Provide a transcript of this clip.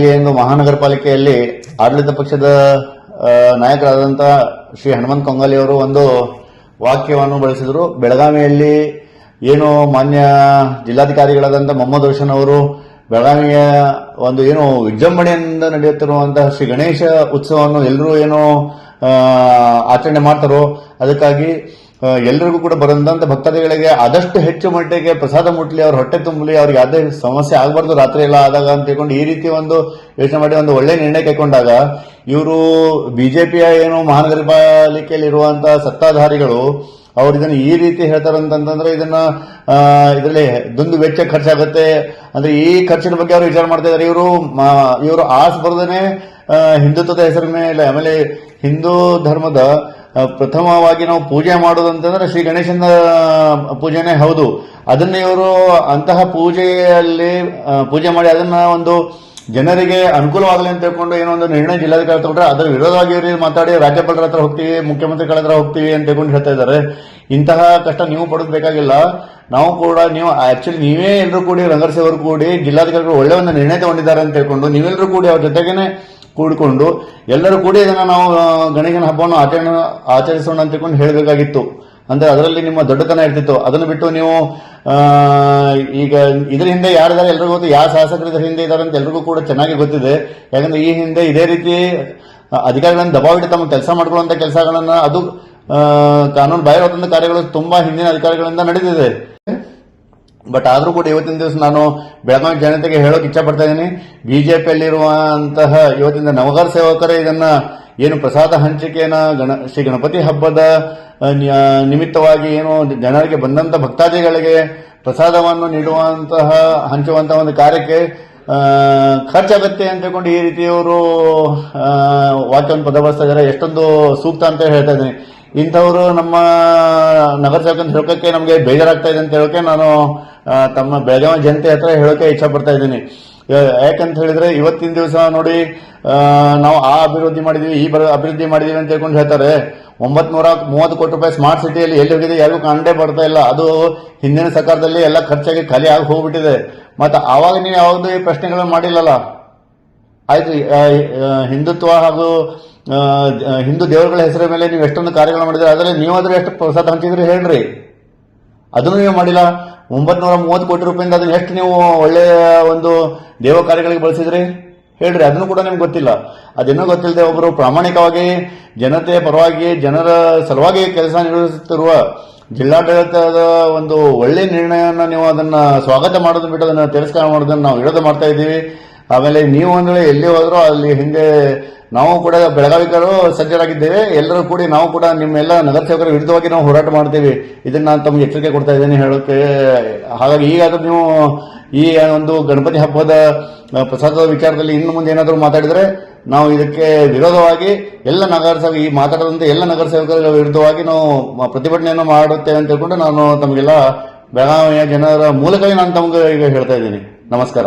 ಬೆಳಗಾವಿಯಲ್ಲಿ ಇಂದು ಮಹಾನಗರ ಪಾಲಿಕೆಯಲ್ಲಿ ಆಡಳಿತ ಪಕ್ಷದ ನಾಯಕರಾದಂತಹ ಶ್ರೀ ಹನುಮಂತ್ ಕೊಂಗಾಲಿ ಅವರು ಒಂದು ವಾಕ್ಯವನ್ನು ಬಳಸಿದರು. ಬೆಳಗಾವಿಯಲ್ಲಿ ಏನು ಮಾನ್ಯ ಜಿಲ್ಲಾಧಿಕಾರಿಗಳಾದಂಥ ಮೊಹಮ್ಮದ್ ರೋಷನ್ ಅವರು ಬೆಳಗಾವಿಯ ಒಂದು ಏನು ವಿಜೃಂಭಣೆಯಿಂದ ನಡೆಯುತ್ತಿರುವಂತಹ ಶ್ರೀ ಗಣೇಶ ಉತ್ಸವವನ್ನು ಎಲ್ಲರೂ ಏನು ಆಚರಣೆ ಮಾಡ್ತಾರೋ, ಅದಕ್ಕಾಗಿ ಆ, ಎಲ್ರಿಗೂ ಕೂಡ ಬರಂದಂತ ಭಕ್ತಾದಿಗಳಿಗೆ ಆದಷ್ಟು ಹೆಚ್ಚು ಮಟ್ಟಿಗೆ ಪ್ರಸಾದ ಮುಟ್ಲಿ ಅವ್ರ ಹೊಟ್ಟೆ ತುಂಬಲಿ ಅವ್ರಿಗೆ ಯಾವುದೇ ಸಮಸ್ಯೆ ಆಗಬಾರ್ದು ರಾತ್ರಿ ಎಲ್ಲ ಆದಾಗ ಅಂತ ತಿಳ್ಕೊಂಡು ಈ ರೀತಿ ಒಂದು ಯೋಚನೆ ಮಾಡಿ ಒಂದು ಒಳ್ಳೆ ನಿರ್ಣಯ ಕೈಕೊಂಡಾಗ ಇವರು ಬಿಜೆಪಿಯ ಏನು ಮಹಾನಗರ ಪಾಲಿಕೆಯಲ್ಲಿ ಇರುವಂತಹ ಸತ್ತಾಧಾರಿಗಳು ಅವ್ರು ಇದನ್ನ ಈ ರೀತಿ ಹೇಳ್ತಾರಂತಂದ್ರೆ ಇದನ್ನ ಇದರಲ್ಲಿ ದುಂದು ವೆಚ್ಚ ಖರ್ಚಾಗುತ್ತೆ. ಅಂದ್ರೆ ಈ ಖರ್ಚಿನ ಬಗ್ಗೆ ಅವರು ವಿಚಾರ ಮಾಡ್ತಾ ಇದ್ದಾರೆ ಇವರು ಇವರು ಆಸ್ ಬರ್ದೇನೆ ಹಿಂದುತ್ವದ ಹೆಸರ ಮೇಲೆ ಆಮೇಲೆ ಹಿಂದೂ ಧರ್ಮದ ಪ್ರಥಮವಾಗಿ ನಾವು ಪೂಜೆ ಮಾಡೋದಂತಂದ್ರೆ ಶ್ರೀ ಗಣೇಶನ ಪೂಜೆನೇ ಹೌದು. ಅದನ್ನ ಇವರು ಅಂತಹ ಪೂಜೆಯಲ್ಲಿ ಪೂಜೆ ಮಾಡಿ ಅದನ್ನ ಒಂದು ಜನರಿಗೆ ಅನುಕೂಲವಾಗಲಿ ಅಂತ ತಿಳ್ಕೊಂಡು ಏನೋ ಒಂದು ನಿರ್ಣಯ ಜಿಲ್ಲಾಧಿಕಾರಿ ತಗೊಂಡ್ರೆ ಅದರ ವಿರೋಧವಾಗಿ ಇವರು ಮಾತಾಡಿ ರಾಜ್ಯಪಾಲರ ಹತ್ರ ಹೋಗ್ತೀವಿ, ಮುಖ್ಯಮಂತ್ರಿಗಳ ಹತ್ರ ಹೋಗ್ತೀವಿ ಅಂತ ತಿಳ್ಕೊಂಡು ಹೇಳ್ತಾ ಇದ್ದಾರೆ. ಇಂತಹ ಕಷ್ಟ ನೀವು ಪಡೋದು ಬೇಕಾಗಿಲ್ಲ. ನಾವು ಕೂಡ ನೀವು ಆಕ್ಚುಲಿ ನೀವೇ ಎಲ್ಲರೂ ಕೂಡಿ ರಂಗರ್ಸೆಯವರು ಕೂಡಿ ಜಿಲ್ಲಾಧಿಕಾರಿಗಳು ಒಳ್ಳೆ ಒಂದು ನಿರ್ಣಯ ತಗೊಂಡಿದ್ದಾರೆ ಅಂತ ತಿಳ್ಕೊಂಡು ನೀವೆಲ್ಲರೂ ಕೂಡಿ ಅವ್ರ ಜೊತೆಗೇನೆ ಕೂಡಿಕೊಂಡು ಎಲ್ಲರೂ ಕೂಡ ಇದನ್ನು ನಾವು ಗಣಿಗನ ಹಬ್ಬವನ್ನು ಆಚರಣೆ, ಆಚರಿಸೋಣ ಅಂತ ತಿಳ್ಕೊಂಡು ಹೇಳಬೇಕಾಗಿತ್ತು. ಅಂದರೆ ಅದರಲ್ಲಿ ನಿಮ್ಮ ದೊಡ್ಡತನ ಇರ್ತಿತ್ತು. ಅದನ್ನು ಬಿಟ್ಟು ನೀವು ಈಗ ಇದರ ಹಿಂದೆ ಯಾರಿದ್ದಾರೆ ಎಲ್ರಿಗೂ ಗೊತ್ತು ಯಾವ ಶಾಸಕರು ಇದರ ಹಿಂದೆ ಇದ್ದಾರೆ ಅಂತ ಎಲ್ರಿಗೂ ಕೂಡ ಚೆನ್ನಾಗಿ ಗೊತ್ತಿದೆ. ಯಾಕಂದ್ರೆ ಈ ಹಿಂದೆ ಇದೇ ರೀತಿ ಅಧಿಕಾರಿಗಳನ್ನು ಅಧಿಕಾರಿಗಳನ್ನ ದಬಾವಿಟ್ಟು ತಮ್ಮ ಕೆಲಸ ಮಾಡ್ಕೊಳ್ಳುವಂಥ ಕೆಲಸಗಳನ್ನು ಅದು ಕಾನೂನು ಬಾಹಿರವಾದಂಥ ಕಾರ್ಯಗಳು ತುಂಬಾ ಹಿಂದಿನ ಅಧಿಕಾರಿಗಳಿಂದ ನಡೆದಿದೆ. ಬಟ್ ಆದರೂ ಕೂಡ ಇವತ್ತಿನ ದಿವಸ ನಾನು ಬೆಳಗಾವಿ ಜನತೆಗೆ ಹೇಳೋಕೆ ಇಚ್ಛೆ ಪಡ್ತಾ ಇದ್ದೀನಿ ಬಿಜೆಪಿಯಲ್ಲಿರುವಂತಹ ಇವತ್ತಿನ ನವಗರ ಸೇವಕರೇ ಇದನ್ನು ಏನು ಪ್ರಸಾದ ಹಂಚಿಕೆಯನ್ನು ಗಣ, ಶ್ರೀ ಗಣಪತಿ ಹಬ್ಬದ ನಿಮಿತ್ತವಾಗಿ ಏನು ಜನರಿಗೆ ಬಂದಂಥ ಭಕ್ತಾದಿಗಳಿಗೆ ಪ್ರಸಾದವನ್ನು ನೀಡುವಂತಹ, ಹಂಚುವಂತಹ ಒಂದು ಕಾರ್ಯಕ್ಕೆ ಖರ್ಚಾಗತ್ತೆ ಅಂತ ಈ ರೀತಿ ಅವರು ವಾಕ್ಯವನ್ನು ಪದಬಳಿಸ್ತಾ ಇದ್ದಾರೆ. ಎಷ್ಟೊಂದು ಸೂಕ್ತ ಅಂತ ಹೇಳ್ತಾ ಇದ್ದೀನಿ. ಇಂಥವರು ನಮ್ಮ ನಗರ ಸೇವಕ ಅಂತ ಹೇಳೋಕೆ ನಮಗೆ ಬೇಜಾರಾಗ್ತಾ ಇದೆ ಅಂತ ಹೇಳೋಕೆ ನಾನು ತಮ್ಮ ಬೆಳಗಾವಿ ಜನತೆ ಹತ್ರ ಹೇಳೋಕೆ ಇಚ್ಛೆ ಪಡ್ತಾ ಇದ್ದೀನಿ. ಯಾಕಂತ ಹೇಳಿದ್ರೆ ಇವತ್ತಿನ ದಿವಸ ನೋಡಿ ನಾವು ಆ ಅಭಿವೃದ್ಧಿ ಮಾಡಿದೀವಿ, ಈ ಅಭಿವೃದ್ಧಿ ಮಾಡಿದೀವಿ ಅಂತ ಹೇಳ್ಕೊಂಡು ಹೇಳ್ತಾರೆ. ಒಂಬತ್ ನೂರ ಮೂವತ್ತು ಕೋಟಿ ರೂಪಾಯಿ ಸ್ಮಾರ್ಟ್ ಸಿಟಿಯಲ್ಲಿ ಎಲ್ಲಿ ಹೋಗಿದೆ ಯಾರಿಗೂ ಕಾಣದೇ ಬರ್ತಾ ಇಲ್ಲ. ಅದು ಹಿಂದಿನ ಸರ್ಕಾರದಲ್ಲಿ ಎಲ್ಲ ಖರ್ಚಾಗಿ ಖಾಲಿ ಆಗಿ ಹೋಗ್ಬಿಟ್ಟಿದೆ. ಮತ್ತೆ ಆವಾಗ ನೀವು ಯಾವುದೇ ಪ್ರಶ್ನೆಗಳನ್ನು ಮಾಡಿಲ್ಲಲ್ಲ? ಆಯ್ತು ಹಿಂದುತ್ವ ಹಾಗೂ ಹಿಂದೂ ದೇವರುಗಳ ಹೆಸರ ಮೇಲೆ ನೀವು ಎಷ್ಟೊಂದು ಕಾರ್ಯಗಳು ಮಾಡಿದ್ರೆ ಆದರೆ ನೀವಾದ್ರೂ ಎಷ್ಟು ಪ್ರಸಾದ ಹಂಚಿದ್ರೆ ಹೇಳ್ರಿ. ಅದನ್ನು ನೀವು ಮಾಡಿಲ್ಲ. ಒಂಬತ್ನೂರ ಮೂವತ್ತು ಕೋಟಿ ರೂಪಾಯಿಂದ ಅದನ್ನ ಎಷ್ಟು ನೀವು ಒಳ್ಳೆಯ ಒಂದು ದೇವ ಕಾರ್ಯಗಳಿಗೆ ಬಳಸಿದ್ರಿ? ಹೇಳ್ರಿ, ಅದನ್ನು ಕೂಡ ನಿಮ್ಗೆ ಗೊತ್ತಿಲ್ಲ. ಅದೇನೋ ಗೊತ್ತಿಲ್ಲದೆ ಒಬ್ಬರು ಪ್ರಾಮಾಣಿಕವಾಗಿ ಜನತೆ ಪರವಾಗಿ ಜನರ ಸಲುವಾಗಿ ಕೆಲಸ ನಿರ್ವಹಿಸುತ್ತಿರುವ ಜಿಲ್ಲಾಡಳಿತದ ಒಂದು ಒಳ್ಳೆ ನಿರ್ಣಯವನ್ನು ನೀವು ಅದನ್ನು ಸ್ವಾಗತ ಮಾಡೋದನ್ನು ಬಿಟ್ಟು ಅದನ್ನು ತಿರಸ್ಕಾರ ಮಾಡೋದನ್ನು ನಾವು ವಿರೋಧ ಮಾಡ್ತಾ ಇದ್ದೀವಿ. ಆಮೇಲೆ ನೀವು ಅಂದ್ರೆ ಎಲ್ಲಿ ಹೋದ್ರೂ ಅಲ್ಲಿ ಹಿಂದೆ ನಾವು ಕೂಡ ಬೆಳಗಾವಿಕರು ಸಜ್ಜರಾಗಿದ್ದೇವೆ. ಎಲ್ಲರೂ ಕೂಡಿ ನಾವು ಕೂಡ ನಿಮ್ಮೆಲ್ಲ ನಗರ ಸೇವಕರ ವಿರುದ್ಧವಾಗಿ ನಾವು ಹೋರಾಟ ಮಾಡ್ತೀವಿ. ಇದನ್ನ ನಾನು ತಮಗೆ ಎಚ್ಚರಿಕೆ ಕೊಡ್ತಾ ಇದ್ದೇನೆ ಹೇಳೋಕೆ. ಹಾಗಾಗಿ ಈಗಾದ್ರೂ ನೀವು ಈ ಒಂದು ಗಣಪತಿ ಹಬ್ಬದ ಪ್ರಸಾದದ ವಿಚಾರದಲ್ಲಿ ಇನ್ನು ಮುಂದೆ ಏನಾದರೂ ಮಾತಾಡಿದ್ರೆ ನಾವು ಇದಕ್ಕೆ ವಿರೋಧವಾಗಿ ಎಲ್ಲ ನಗರ ಸೇವಕ ಈ ಮಾತಾಡದಂತೆ ಎಲ್ಲ ನಗರ ಸೇವಕರ ವಿರುದ್ಧವಾಗಿ ನಾವು ಪ್ರತಿಭಟನೆಯನ್ನು ಮಾಡುತ್ತೇವೆ ಅಂತ ಹೇಳ್ಕೊಂಡು ನಾನು ತಮಗೆಲ್ಲ ಬೆಳಗಾವಿಯ ಜನರ ಮೂಲಕವೇ ನಾನು ತಮಗೆ ಈಗ ಹೇಳ್ತಾ ಇದ್ದೀನಿ. ನಮಸ್ಕಾರ.